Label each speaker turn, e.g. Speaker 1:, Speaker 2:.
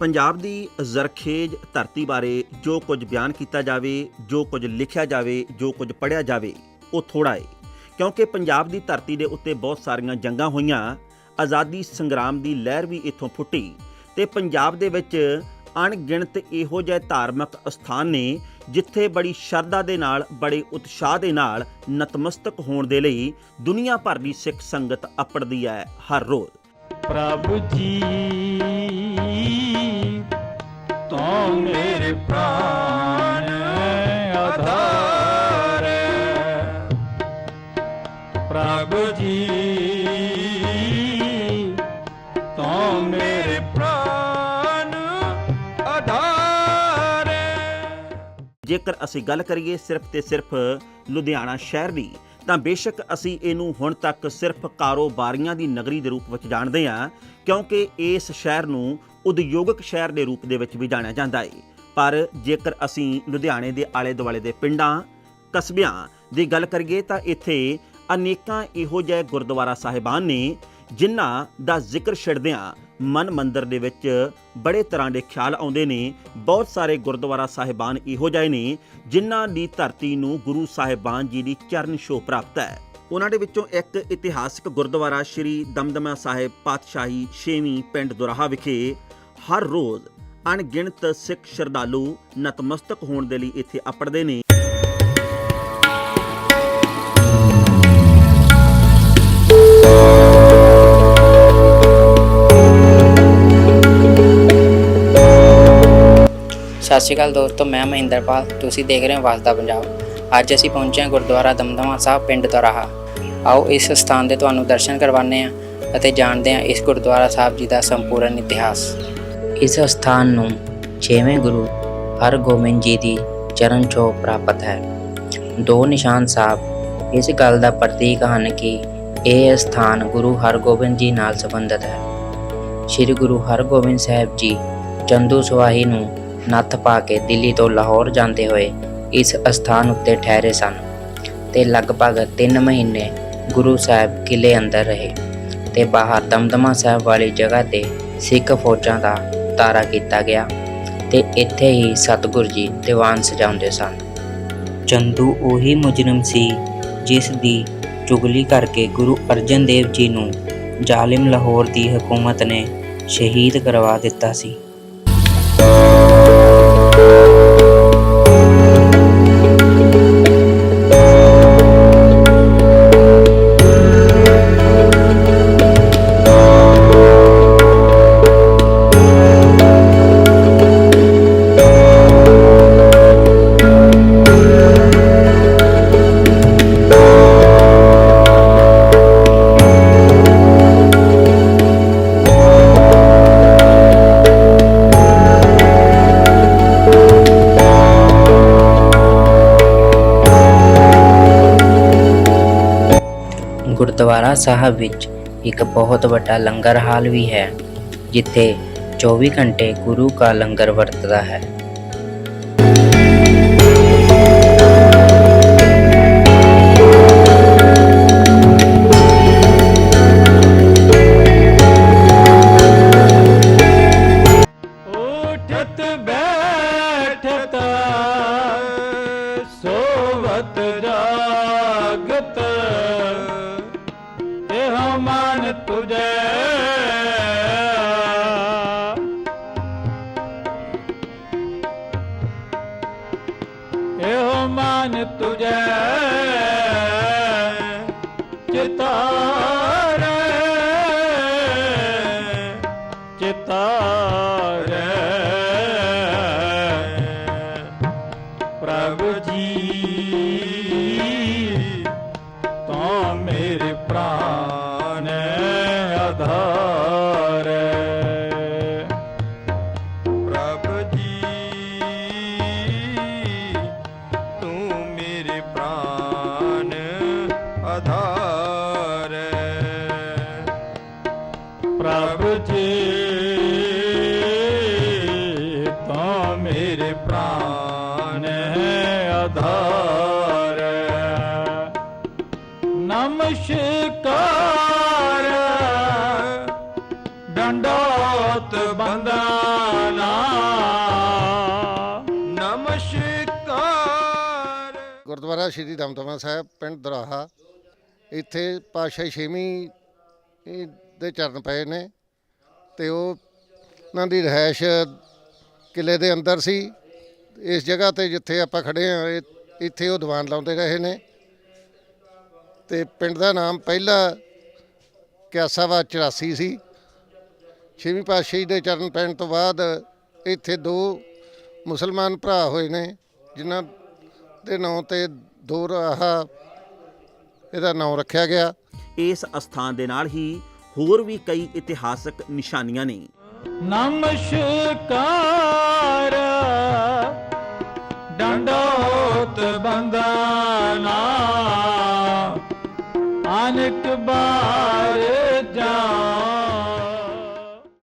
Speaker 1: ਪੰਜਾਬ ਦੀ ਜ਼ਰਖੇਜ਼ ਧਰਤੀ ਬਾਰੇ ਜੋ ਕੁਝ ਬਿਆਨ ਕੀਤਾ ਜਾਵੇ, ਜੋ ਕੁਝ ਲਿਖਿਆ ਜਾਵੇ, ਜੋ ਕੁਝ ਪੜ੍ਹਿਆ ਜਾਵੇ, ਉਹ ਥੋੜਾ ਹੈ ਕਿਉਂਕਿ ਪੰਜਾਬ ਦੀ ਧਰਤੀ ਦੇ ਉੱਤੇ ਬਹੁਤ ਸਾਰੀਆਂ ਜੰਗਾਂ ਹੋਈਆਂ, ਆਜ਼ਾਦੀ ਸੰਗਰਾਮ ਦੀ ਲਹਿਰ ਵੀ ਇੱਥੋਂ ਫੁੱਟੀ ਤੇ ਪੰਜਾਬ ਦੇ ਵਿੱਚ ਅਣਗਿਣਤ ਇਹੋ ਜਿਹੇ ਧਾਰਮਿਕ ਸਥਾਨ ਨੇ ਜਿੱਥੇ ਬੜੀ ਸ਼ਰਧਾ ਦੇ ਨਾਲ, ਬੜੇ ਉਤਸ਼ਾਹ ਦੇ ਨਾਲ ਨਤਮਸਤਕ ਹੋਣ ਦੇ ਲਈ ਦੁਨੀਆ ਭਰ ਦੀ ਸਿੱਖ ਸੰਗਤ ਅਪੜਦੀ ਹੈ ਹਰ ਰੋਜ਼।
Speaker 2: ਪ੍ਰਭੂ ਜੀ। ਪ੍ਰਾਨ ਆਧਾਰ ਪ੍ਰਭੂ ਜੀ ਤੂੰ ਮੇਰੇ ਪ੍ਰਾਨ ਆਧਾਰ
Speaker 1: ਜੇਕਰ ਅਸੀਂ ਗੱਲ ਕਰੀਏ ਸਿਰਫ ਤੇ ਸਿਰਫ ਲੁਧਿਆਣਾ ਸ਼ਹਿਰ ਦੀ, ਤਾਂ ਬੇਸ਼ੱਕ ਅਸੀਂ ਇਹਨੂੰ ਹੁਣ ਤੱਕ ਸਿਰਫ ਕਾਰੋਬਾਰੀਆਂ ਦੀ ਨਗਰੀ ਦੇ ਰੂਪ ਵਿੱਚ ਜਾਣਦੇ ਹਾਂ, ਕਿਉਂਕਿ ਇਸ ਸ਼ਹਿਰ ਨੂੰ ਉਦਯੋਗਿਕ ਸ਼ਹਿਰ ਦੇ ਰੂਪ ਦੇ ਵਿੱਚ ਵੀ ਜਾਣਿਆ ਜਾਂਦਾ ਹੈ। ਪਰ ਜੇਕਰ ਅਸੀਂ ਲੁਧਿਆਣੇ ਦੇ ਆਲੇ ਦੁਆਲੇ ਦੇ ਪਿੰਡਾਂ, ਕਸਬਿਆਂ ਦੀ ਗੱਲ ਕਰੀਏ ਤਾਂ ਇੱਥੇ ਅਨੇਕਾਂ ਇਹੋ ਜਿਹੇ ਗੁਰਦੁਆਰਾ ਸਾਹਿਬਾਨ ਨੇ, ਜਿਨ੍ਹਾਂ ਦਾ ਜ਼ਿਕਰ ਛਿੜਦਿਆਂ ਮਨ ਮੰਦਰ ਦੇ ਵਿੱਚ ਬੜੇ ਤਰ੍ਹਾਂ ਦੇ ਖਿਆਲ ਆਉਂਦੇ ਨੇ। ਬਹੁਤ ਸਾਰੇ ਗੁਰਦੁਆਰਾ ਸਾਹਿਬਾਨ ਇਹੋ ਜਿਹੇ ਨੇ, ਜਿਨ੍ਹਾਂ ਦੀ ਧਰਤੀ ਨੂੰ ਗੁਰੂ ਸਾਹਿਬਾਨ ਜੀ ਦੀ ਚਰਨ ਛੋਹ ਪ੍ਰਾਪਤ ਹੈ। ਉਹਨਾਂ ਦੇ ਵਿੱਚੋਂ ਇੱਕ ਇਤਿਹਾਸਕ ਗੁਰਦੁਆਰਾ ਸ੍ਰੀ ਦਮਦਮਾ ਸਾਹਿਬ ਪਾਤਸ਼ਾਹੀ ਛੇਵੀਂ ਪਿੰਡ ਦੁਰਾਹਾ ਵਿਖੇ ਹਰ ਰੋਜ਼ ਅਣਗਿਣਤ ਸਿੱਖ ਸ਼ਰਧਾਲੂ ਨਤਮਸਤਕ ਹੋਣ ਦੇ ਲਈ ਇੱਥੇ ਅਪੜਦੇ ਨੇ।
Speaker 3: ਸਤਿ ਸ਼੍ਰੀ ਅਕਾਲ ਦੋਸਤੋ, ਮੈਂ ਮਹਿੰਦਰਪਾਲ। ਤੁਸੀਂ ਦੇਖ ਰਹੇ ਹੋ ਵਸਦਾ ਪੰਜਾਬ। ਅੱਜ ਅਸੀਂ ਪਹੁੰਚੇ ਹਾਂ ਗੁਰਦੁਆਰਾ ਦਮਦਮਾ ਸਾਹਿਬ ਪਿੰਡ ਦਰਾਹਾ। ਆਓ ਇਸ ਸਥਾਨ ਦੇ ਤੁਹਾਨੂੰ ਦਰਸ਼ਨ ਕਰਵਾਉਂਦੇ ਹਾਂ ਅਤੇ ਜਾਣਦੇ ਹਾਂ ਇਸ ਗੁਰਦੁਆਰਾ ਸਾਹਿਬ ਜੀ ਦਾ ਸੰਪੂਰਨ ਇਤਿਹਾਸ। ਇਸ ਸਥਾਨ ਨੂੰ 6ਵੇਂ ਗੁਰੂ ਹਰਗੋਬਿੰਦ ਜੀ ਦੀ ਚਰਨ ਛੋਹ ਪ੍ਰਾਪਤ ਹੈ। ਦੋ ਨਿਸ਼ਾਨ ਸਾਹਿਬ ਇਸ ਗੱਲ ਦਾ ਪ੍ਰਤੀਕ ਹਨ ਕਿ ਇਹ ਸਥਾਨ ਗੁਰੂ ਹਰਗੋਬਿੰਦ ਜੀ ਨਾਲ ਸੰਬੰਧਿਤ ਹੈ। ਸ੍ਰੀ ਗੁਰੂ ਹਰਗੋਬਿੰਦ ਸਾਹਿਬ ਜੀ ਚੰਦੂ ਸਵਾਹੀ ਨੂੰ ਨੱਥ ਪਾ ਕੇ ਦਿੱਲੀ ਤੋਂ ਲਾਹੌਰ ਜਾਂਦੇ ਹੋਏ ਇਸ ਅਸਥਾਨ ਉੱਤੇ ਠਹਿਰੇ ਸਨ ਤੇ ਲਗਭਗ 3 ਮਹੀਨੇ ਗੁਰੂ ਸਾਹਿਬ ਕਿਲੇ ਅੰਦਰ ਰਹੇ ਤੇ ਬਾਹਰ ਦਮਦਮਾ ਸਾਹਿਬ ਵਾਲੀ ਜਗ੍ਹਾ ਤੇ ਸਿੱਖ ਫੌਜਾਂ ਦਾ ਉਤਾਰਾ ਕੀਤਾ ਗਿਆ ਤੇ ਇੱਥੇ ਹੀ ਸਤਿਗੁਰ ਜੀ ਦੀਵਾਨ ਸਜਾਉਂਦੇ ਸਨ। ਚੰਦੂ ਉਹੀ ਮੁਜਰਮ ਸੀ ਜਿਸ ਦੀ ਚੁਗਲੀ ਕਰਕੇ ਗੁਰੂ ਅਰਜਨ ਦੇਵ ਜੀ ਨੂੰ ਜ਼ਾਲਿਮ ਲਾਹੌਰ ਦੀ ਹਕੂਮਤ ਨੇ ਸ਼ਹੀਦ ਕਰਵਾ ਦਿੱਤਾ ਸੀ। ਗੁਰਦੁਆਰਾ ਸਾਹਿਬ ਵਿੱਚ ਇੱਕ ਬਹੁਤ ਵੱਡਾ ਲੰਗਰ ਹਾਲ ਵੀ ਹੈ, ਜਿੱਥੇ 24 ਘੰਟੇ ਗੁਰੂ ਕਾ ਲੰਗਰ ਵਰਤਦਾ ਹੈ।
Speaker 2: ਮਨ ਤੁਝੇ ਪ੍ਰਭ ਜੀ ਤਾਂ ਮੇਰੇ ਪ੍ਰਾਨ ਆਧਾਰ। ਡੰਡੋਤ ਬੰਦਾਨਾ ਨਮਸ਼ਕਾਰ
Speaker 4: ਗੁਰਦੁਆਰਾ ਸ਼੍ਰੀ ਦਮਦਮਾ ਸਾਹਿਬ, ਪਿੰਡ ਦਰਾਹਾ। ਇੱਥੇ ਪਾਸ਼ਾ ਛੇਵੀਂ ਦੇ ਚਰਨ ਪਏ ਨੇ ਤੇ ਉਹ ਉਹਨਾਂ ਦੀ ਰਹਿائش ਕਿਲੇ ਦੇ ਅੰਦਰ ਸੀ। ਇਸ ਜਗ੍ਹਾ ਤੇ ਜਿੱਥੇ ਆਪਾਂ ਖੜੇ ਆ ਇੱਥੇ ਉਹ ਦੀਵਾਨ ਲਾਉਂਦੇ ਰਹੇ ਨੇ। ਤੇ ਪਿੰਡ ਦਾ ਨਾਮ ਪਹਿਲਾ ਕਿਆਸਾਵਾ 84 ਸੀ। ਛੇਵੀਂ ਪਾਤਸ਼ਾਹੀ ਦੇ ਚਰਨ ਪੈਣ ਤੋਂ ਬਾਅਦ ਇੱਥੇ ਦੋ ਮੁਸਲਮਾਨ ਭਰਾ ਹੋਏ ਨੇ, ਜਿਨ੍ਹਾਂ ਦੇ ਨਾਂ ਤੇ ਦੋ ਰਾਹ ਇਹਦਾ ਨਾਮ ਰੱਖਿਆ ਗਿਆ।
Speaker 1: ਇਸ ਅਸਥਾਨ ਦੇ ਨਾਲ ਹੀ ਹੋਰ ਵੀ ਕਈ ਇਤਿਹਾਸਕ ਨਿਸ਼ਾਨੀਆਂ ਨੇ।
Speaker 2: ਨਮਸਕਾਰ।